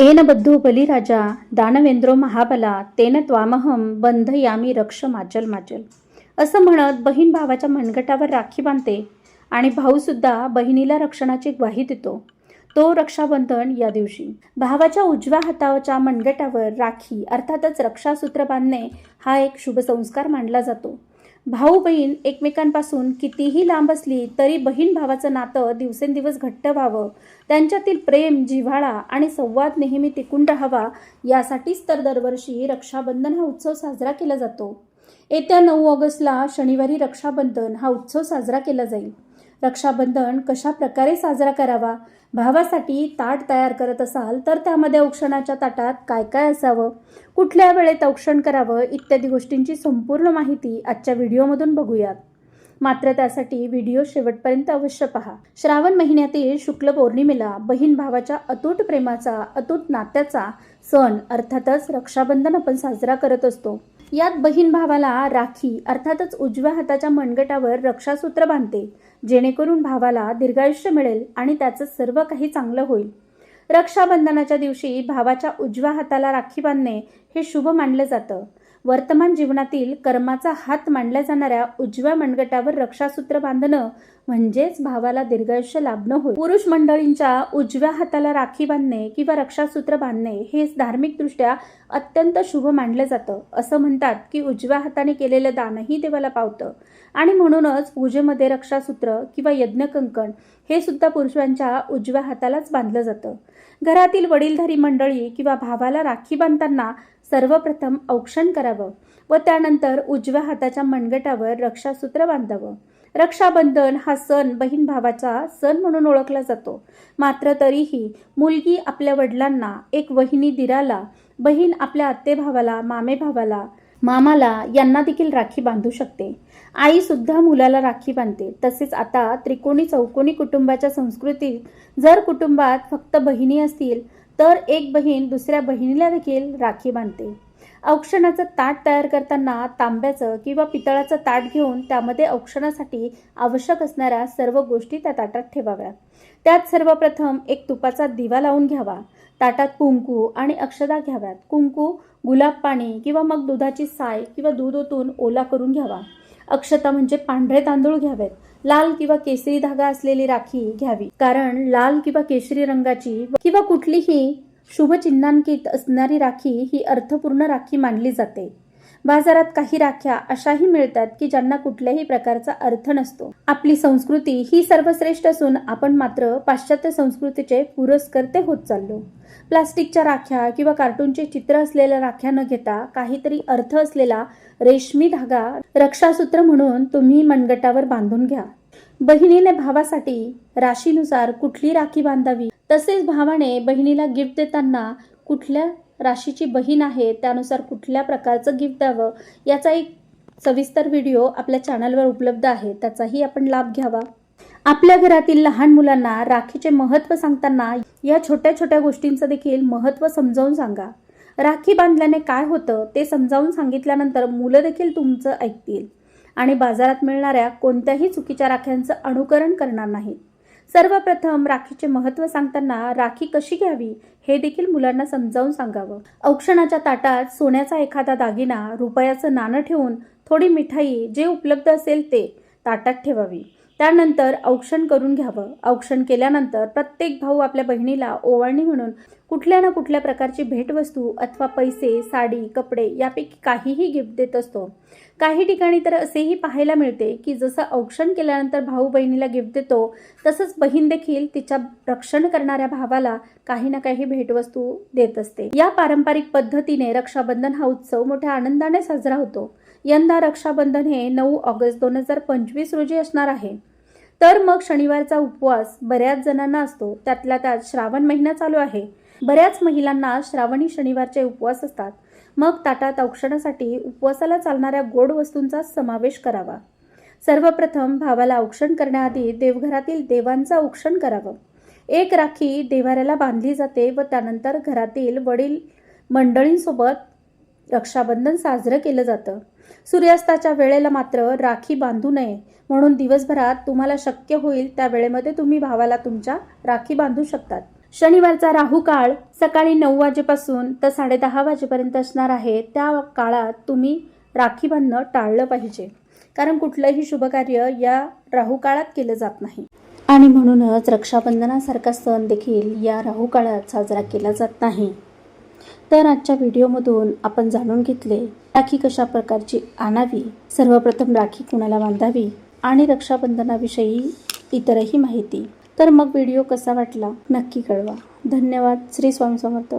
येन बद्धू बलिराजा दानवेंद्रो महाबला तेन त्वामहम बंधयामी रक्ष माचल माचल. असं म्हणत बहीण भावाच्या मनगटावर राखी बांधते आणि भाऊसुद्धा बहिणीला रक्षणाची ग्वाही देतो. तो रक्षाबंधन या दिवशी. भावाच्या उजव्या हाताच्या मनगटावर राखी अर्थातच रक्षासूत्र बांधणे हा एक शुभसंस्कार मानला जातो. भाऊ बहीण एकमेकांपासून कितीही लांब असली तरी बहीण भावाचं नातं दिवसेंदिवस घट्ट व्हावं. त्यांच्यातील प्रेम जिव्हाळा आणि संवाद नेहमी टिकून राहावा यासाठीच तर दरवर्षी रक्षाबंधन हा उत्सव साजरा केला जातो. येत्या नऊ ऑगस्टला शनिवारी रक्षाबंधन हा उत्सव साजरा केला जाईल. रक्षाबंधन कशा प्रकारे साजरा करावा? भावासाठी ताट तयार करत असाल तर त्यामध्ये औक्षणाच्या ताटात काय काय असावं? कुठल्या वेळेत औक्षण करावं? इत्यादी गोष्टींची संपूर्ण माहिती आजच्या व्हिडिओमधून बघूयात. मात्र त्यासाठी व्हिडिओ शेवटपर्यंत अवश्य पहा. श्रावण महिन्यातील शुक्ल पौर्णिमेला बहीण भावाच्या अतूट प्रेमाचा अतूट नात्याचा सण अर्थातच रक्षाबंधन आपण साजरा करत असतो. यात बहीण भावाला राखी अर्थातच उजव्या हाताच्या मनगटावर रक्षासूत्र बांधते जेणेकरून भावाला दीर्घायुष्य मिळेल आणि त्याचं सर्व काही चांगलं होईल. रक्षाबंधनाच्या दिवशी भावाच्या उजव्या हाताला राखी बांधणे हे शुभ मानलं जातं. वर्तमान जीवनातील कर्माचा हात मांडल्या जाणाऱ्या उजव्या मनगटावर रक्षासूत्र बांधणं म्हणजेच भावाला दीर्घायुष्य लाभणं होय. पुरुष मंडळींच्या उजव्या हाताला राखी बांधणे किंवा रक्षासूत्र बांधणे हे धार्मिकदृष्ट्या अत्यंत शुभ मानलं जातं. असं म्हणतात की उजव्या हाताने केलेलं दानही देवाला पावतं. आणि म्हणूनच पूजेमध्ये रक्षासूत्र किंवा यज्ञकंकण हे सुद्धा पुरुषांच्या उजव्या हातालाच बांधलं जातं. घरातील वडीलधारी मंडळी किंवा भावाला राखी बांधताना सर्वप्रथम औक्षण करावं व त्यानंतर उजव्या हाताच्या मनगटावर रक्षासूत्र बांधावं. रक्षाबंधन हा सण बहीण भावाचा सण म्हणून ओळखला जातो. मात्र तरीही मुलगी आपल्या वडिलांना एक वहिनी दिराला बहीण आपल्या आत्ते भावाला मामे भावाला मामाला यांना देखील राखी बांधू शकते. आई सुद्धा मुलाला राखी बांधते. तसेच आता त्रिकोणी चौकोनी कुटुंबाच्या संस्कृतीत जर कुटुंबात फक्त बहिणी असतील तर एक बहीण दुसऱ्या बहिणीला देखील राखी बांधते. औक्षणाचं ताट तयार करताना तांब्याचं किंवा पितळाचं ताट घेऊन त्यामध्ये औक्षणासाठी आवश्यक असणाऱ्या सर्व गोष्टी त्या ताटात ठेवाव्या. त्यात सर्वप्रथम एक तुपाचा दिवा लावून घ्यावा. ताटात कुंकू आणि अक्षदा घ्याव्यात. कुंकू गुलाब पाणी किंवा मग दुधाची साय किंवा दूध ओतून ओला करून घ्यावा. अक्षता म्हणजे पांढरे तांदूळ घ्यावेत. लाल किंवा केसरी धागा असलेली राखी घ्यावी. कारण लाल किंवा केशरी रंगाची किंवा कुठलीही शुभचिन्हांकित असणारी राखी ही अर्थपूर्ण राखी मानली जाते. बाजारात काही राख्या अशाही मिळतात की ज्यांना कुठल्याही प्रकारचा अर्थ नसतो. आपली संस्कृती ही सर्वश्रेष्ठ असून आपण मात्र पाश्चात्य संस्कृतीचे पुरस्कर्ते होत चाललो. प्लास्टिकच्या राख्या किंवा कार्टूनचे चित्र असलेल्या राख्या न घेता काहीतरी अर्थ असलेला रेशमी धागा रक्षासूत्र म्हणून तुम्ही मनगटावर बांधून घ्या. बहिणीने भावासाठी राशीनुसार कुठली राखी बांधावी? तसेच भावाने बहिणीला गिफ्ट देताना कुठल्या राशीची बहीण आहे त्यानुसार कुठल्या प्रकारचं गिफ्ट द्यावं? याचा एक सविस्तर व्हिडिओ आपल्या चॅनलवर उपलब्ध आहे. त्याचाही आपण लाभ घ्यावा. आपल्या घरातील लहान मुलांना राखीचे महत्त्व सांगताना या छोट्या छोट्या गोष्टींचं देखील महत्त्व समजावून सांगा. राखी बांधल्याने काय होतं ते समजावून सांगितल्यानंतर मुलं देखील तुमचं ऐकतील. आणि बाजारात मिळणाऱ्या कोणत्याही चुकीच्या राख्यांचं अनुकरण करणार नाहीत. सर्वप्रथम राखीचे महत्त्व सांगताना राखी कशी घ्यावी हे देखील मुलांना समजावून सांगावं. औक्षणाच्या ताटात सोन्याचा एखादा दागिना रुपयाचं नाणं ठेवून थोडी मिठाई जे उपलब्ध असेल ते ताटात ठेवावी. त्यानंतर औक्षण करून घ्यावं. औक्षण केल्यानंतर प्रत्येक भाऊ आपल्या बहिणीला ओवाळणी म्हणून कुठल्या ना कुठल्या प्रकारची भेटवस्तू अथवा पैसे साडी कपडे यापैकी काहीही गिफ्ट देत असतो. काही ठिकाणी तर असेही पाहायला मिळते की जसं औक्षण केल्यानंतर भाऊ बहिणीला गिफ्ट देतो तसंच बहीण देखील तिच्या रक्षण करणाऱ्या भावाला काही ना काही भेटवस्तू देत असते. या पारंपरिक पद्धतीने रक्षाबंधन हा उत्सव मोठ्या आनंदाने साजरा होतो. यंदा रक्षाबंधन हे नऊ ऑगस्ट दोन हजार पंचवीस रोजी असणार आहे. तर मग शनिवारचा उपवास बऱ्याच जणांना असतो. त्यातल्या त्यात श्रावण महिना चालू आहे. बऱ्याच महिलांना श्रावणी शनिवारचे उपवास असतात. मग ताटात औक्षणासाठी उपवासाला चालणाऱ्या गोड वस्तूंचा समावेश करावा. सर्वप्रथम भावाला औक्षण करण्याआधी देवघरातील देवांचं औक्षण करावं. एक राखी देवाऱ्याला बांधली जाते व त्यानंतर घरातील वडील मंडळींसोबत रक्षाबंधन साजरं केलं जातं. सूर्यास्ताच्या वेळेला मात्र राखी बांधू नये म्हणून दिवसभरात तुम्हाला शक्य होईल त्या वेळेमध्ये तुम्ही भावाला तुमच्या राखी बांधू शकतात. शनिवारचा राहू काळ सकाळी नऊ वाजेपासून तर साडेदहा वाजेपर्यंत असणार आहे. त्या काळात तुम्ही राखी बांधणं टाळलं पाहिजे. कारण कुठलंही शुभकार्य या राहू काळात केलं जात नाही. आणि म्हणूनच रक्षाबंधनासारखा सण देखील या राहू काळात साजरा केला जात नाही. तर आजच्या व्हिडिओमधून आपण जाणून घेतले राखी कशा प्रकारची आणावी सर्वप्रथम राखी कुणाला बांधावी आणि रक्षाबंधनाविषयी इतरही माहिती. तर मग व्हिडिओ कसा वाटला नक्की कळवा. धन्यवाद. श्री स्वामी समर्थ.